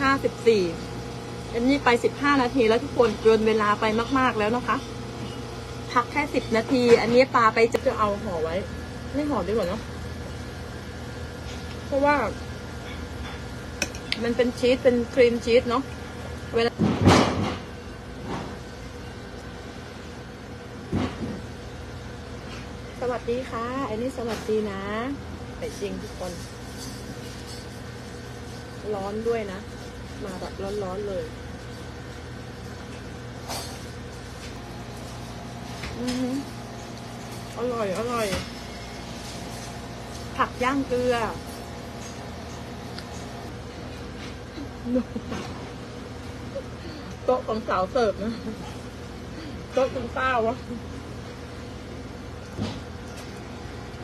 ห้าสิบสี่อันนี้ไปสิบห้านาทีแล้วทุกคนเกินเวลาไปมาก ๆแล้วนะคะ พักแค่สิบนาที อันนี้ปลาไปจะเอาห่อไว้ ไม่ห่อดีกว่าเนาะเพราะว่า มันเป็นชีสเป็นครีมชีสเนาะเวลาสวัสดีค่ะ อันนี้สวัสดีนะแต่จริงทุกคน ร้อนด้วยนะ มาแบบร้อนๆเลยอือหืออร่อย อร่อย ผักย่างเกลือ โต๊ะของสาวเสิร์ฟนะ โต๊ะคุณป้าวะ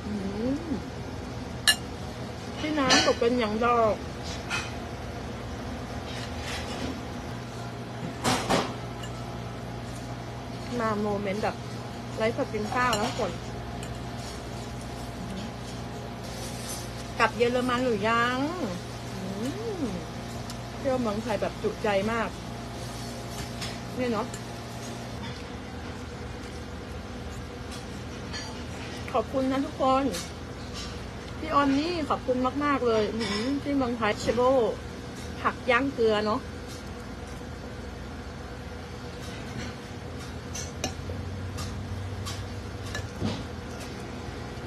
อืมที่น้ำตกเป็นอย่างดอก มาโมเมนต์แบบไร้ผัดกินข้าวแล้วฝนกลับเยอรมันหรือยังเที่ยวเมืองไทยแบบจุใจมาก เนี่ยเนาะขอบคุณนะทุกคน พี่ออนนี่ขอบคุณมาก ๆ เลยที่เมืองไทยเชโบผักย่างเกลือเนาะ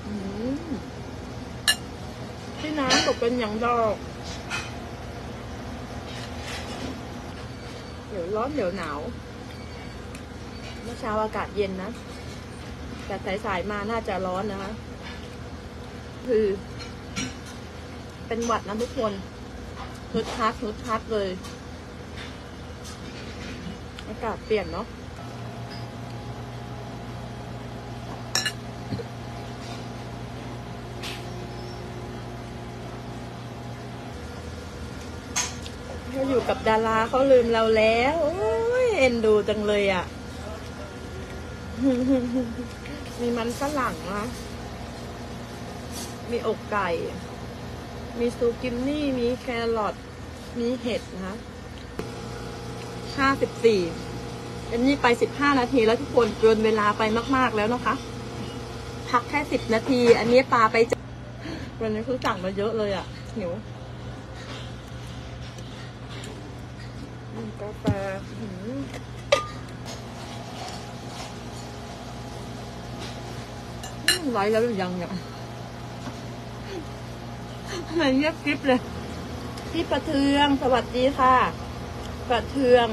อืมที่น้ำต กเป็นอย่างดอก เดี๋ยวร้อนเดี๋ยวหนาว เมื่อเช้าอากาศเย็นนะ แต่สายๆมาน่าจะร้อนนะคะ คือ เป็นหวัดนะทุกคนฮึดฮัดฮึดฮัดเลย อากาศเปลี่ยนเนาะ เราอยู่ กับดาราเขาลืมเราแล้ว โอ้ยเอ็นดูจังเลยอะ่ะ มีมันฝรั่งนะ มีอกไก่ มีซูกิมนี่ มีแครอท มีเห็ดนะห้าสิบสี่อันนี้ไปสิบห้านาทีแล้วทุกคนเกินเวลาไปมาก ๆแล้วนะคะ พักแค่สิบนาที อันนี้ปลาไปจะวันนี้คือสั่งมาเยอะเลยอะ่ะหิว อืม กาแฟหืมอืมไลฟ์แล้วหรือยังเนี่ยทำไมเงียบกริบเลย พี่ประเทืองสวัสดีค่ะ ประเทือง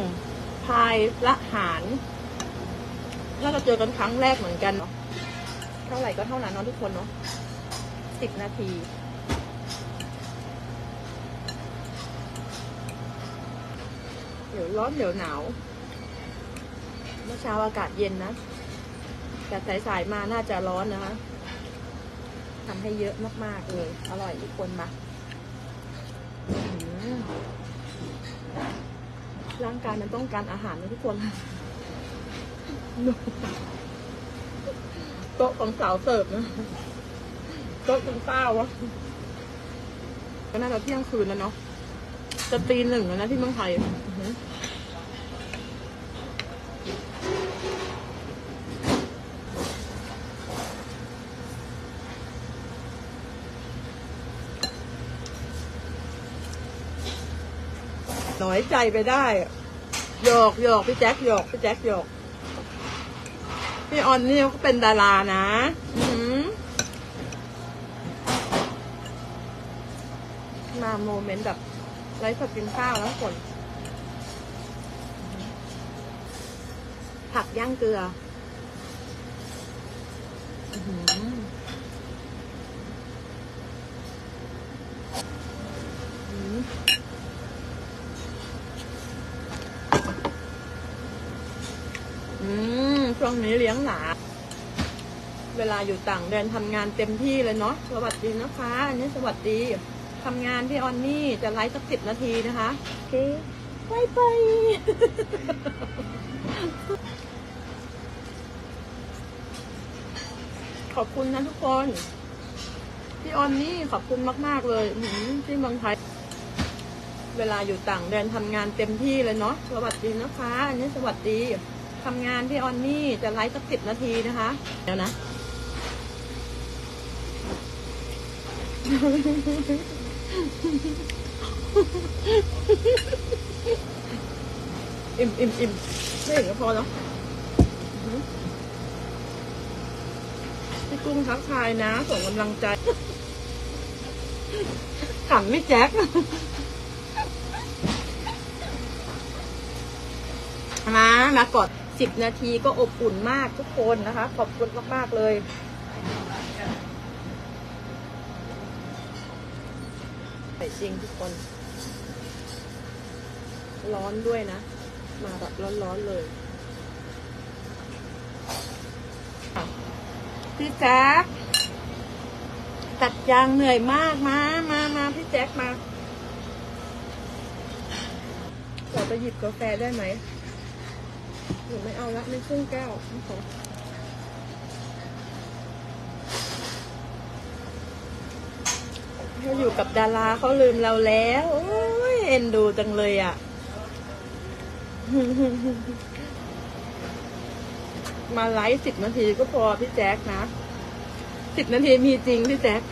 พายละหารน่าจะเจอกันครั้งแรกเหมือนกันเนาะเท่าไหร่ก็เท่านั้นเนาะทุกคนเนาะสิบนาที เดี๋ยวร้อนเดี๋ยวหนาว เมื่อเช้าอากาศเย็นนะ แต่สายๆมาน่าจะร้อนนะคะทำให้เยอะมากๆเลย อร่อยทุกคนมาร่างกายมันต้องการอาหารนะทุกคนโต๊ะของสาวเสิร์ฟนะโต๊ะคุณป้าวะก็น่าจะเที่ยงคืนแล้วเนาะ จะตีหนึ่งแล้วนะที่เมืองไทยหน้อยใจไปได้หยอกหยอกพี่แจ็คหยอกพี่แจ็คหยอกพี่ออนนี่ก็เป็นดารานะมาโมเมนต์แบบ ไลฟ์สดกินข้าวแล้วฝนผักย่างเกลืออือหืออื้อหืออืมช่วงนี้เลี้ยงหลาเวลาอยู่ต่างแดนทำงานเต็มที่เลยเนาะ สวัสดีนะคะ อันนี้สวัสดี ทำงานพี่ออนนี่จะไลฟ์สักสิบนาทีนะคะโอเคไปไปขอบคุณนะทุกคน พี่ออนนี่ขอบคุณมาก ๆ เลยอื้อหือที่เมืองไทย เวลาอยู่ต่างแดนทำงานเต็มที่เลยเนาะสวัสดีนะคะ อันนี้สวัสดีทำงานพี่ออนนี่จะไลฟ์สักสิบนาทีนะคะ เดี๋ยวนะ อิ่มอิ่มอิ่มไม่ถึงก็พอเนาะอื้อหือพี่กุ้งทักทายนะ ส่งกำลังใจขำไม่แจ๊คมามากดสิบนาทีก็อบอุ่นมากทุกคนนะคะ ขอบคุณมาก ๆ เลย ใส่จริงทุกคน ร้อนด้วยนะ มาแบบร้อนๆเลย พี่แจ๊คตัดยางเหนื่อยมากมามามาพี่แจ๊คมา เราไปหยิบกาแฟได้ไหมหนูไม่เอาละไม่ครึ่งแก้วไม่ขอ ถ้าอยู่กับดาราเขาลืมเราแล้วโอ้ยเอ็นดูจังเลยอะ มาไลฟ์สิบนาทีก็พอพี่แจ๊คนะสิบนาทีมีจริงพี่แจ๊ค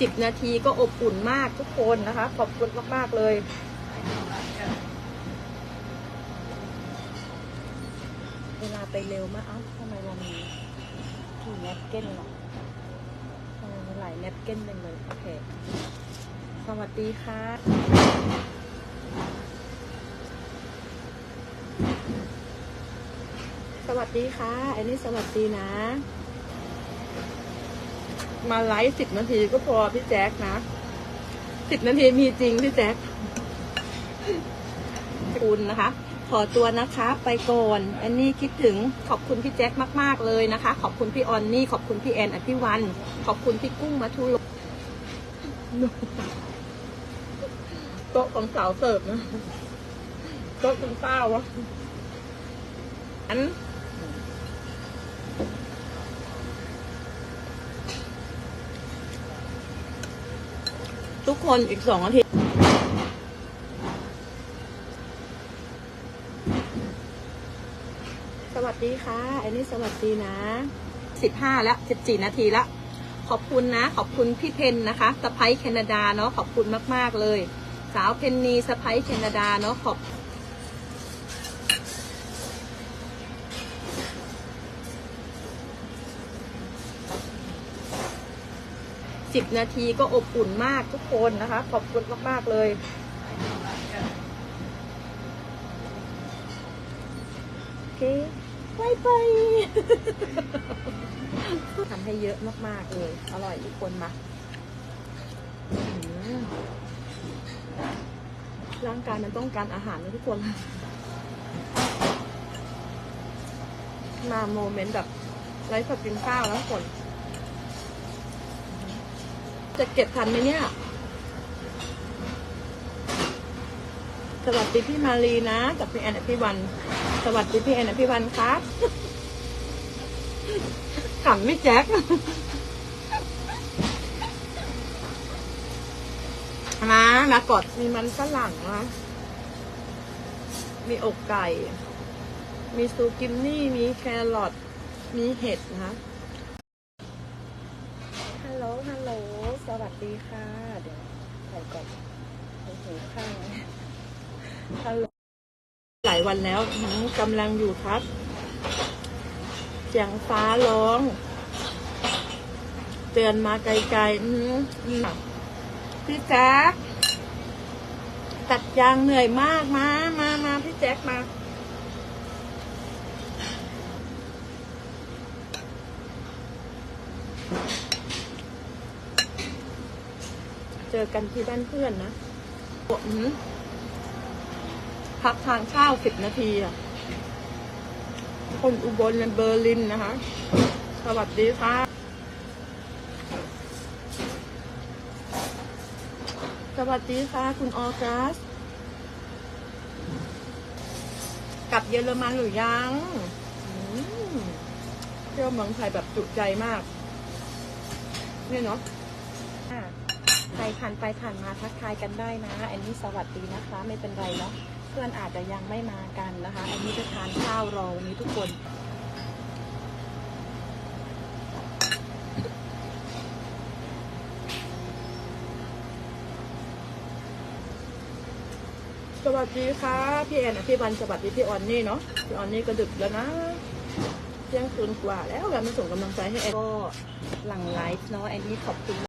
สิบนาทีก็อบอุ่นมากทุกคนนะคะ ขอบคุณมาก ๆ เลยเวลาไปเร็วมากเอ้าทำไมเรามีถือแนปเก้นหรอ ทำไมมีหลายแนปเก้นเป็นเลยโอเค สวัสดีค่ะ สวัสดีค่ะอันนี้สวัสดีนะ มาไลฟ์สิบนาทีก็พอพี่แจ๊คนะสิบนาทีมีจริงพี่แจ๊คคุณนะคะ ขอตัวนะคะไปก่อนอันนี้คิดถึงขอบคุณพี่แจ๊คมาก ๆ เลยนะคะ ขอบคุณพี่ออนนี่ ขอบคุณพี่แอนอภิวัน ขอบคุณพี่กุ้งมาทุลโต๊ะของสาวเสิร์ฟนะโต๊ะคุณป้าวะอันทุกคนอีกสองอาทิตย์ วัสดีค่ะ อันนี้สวัสดีนะสิบห้าแล้วสิบสี่นาทีแล้วขอบคุณนะ ขอบคุณพี่เพนนะคะสไปแคนาดาเนาะขอบคุณมาก ๆ เลย สาวเพนนีสไปแคนาดาเนาะขอบสิบนาทีก็อบอุ่นมากทุกคนนะคะ ขอบคุณมาก ๆ เลยโอเค บายบายทำให้เยอะมากๆเลย อร่อยทุกคนมาร่างกายมันต้องการอาหารนะทุกคน มาโมเมนต์แบบไร้สดกินข้าวแล้วทุกคน จะเก็บทันไหมเนี่ย สวัสดีพี่มารีนะ กับพี่แอนอภิวัน สวัสดีพี่แอนอภิวันครับขำไม่แจ๊คมามากดมีมันฝรั่งนะมีอกไก่ มีซูกิมนี่ มีแครอทมีเห็ดนะคะฮัลโหล ฮัลโหล สวัสดีค่ะ เดี๋ยวใส่ก่อนโอ้โหข้างฮัลโหล หลายวันแล้วกำลังอยู่ครับเสียงฟ้าร้อง เตือนมาไกลๆพี่แจ๊คตัดยางเหนื่อยมากมามามาพี่แจ๊คมาเจอกันที่บ้านเพื่อนนะอืม พักทานข้าวสิบนาทีอะคนอุบลในเบอร์ลินนะคะ สวัสดีค่ะสวัสดีค่ะคุณออกัสกลับเยอรมันหรือยังเที่ยวเมืองไทยแบบจุใจมาก เนี่ยเนาะอ่าสรผ่านไปผ่านมาทักทายกันได้นะแอนนี่สวัสดีนะคะ ไม่เป็นไรเนาะ พื่อนอาจจะยังไม่มากันนะคะแอนนี่จะทานข้าวรอวันนี้ทุกคนสวัสดีค่ะพี่แอนอภิวันสวัสดีพี่ออนนี่เนาะพี่ออนนี่ก็ดึกแล้วนะเที่ยงคืนกว่าแล้วกันมาส่งกำลังใจให้แอนก็หลังไลฟ์เนาะแอนนี่ขอบคุณ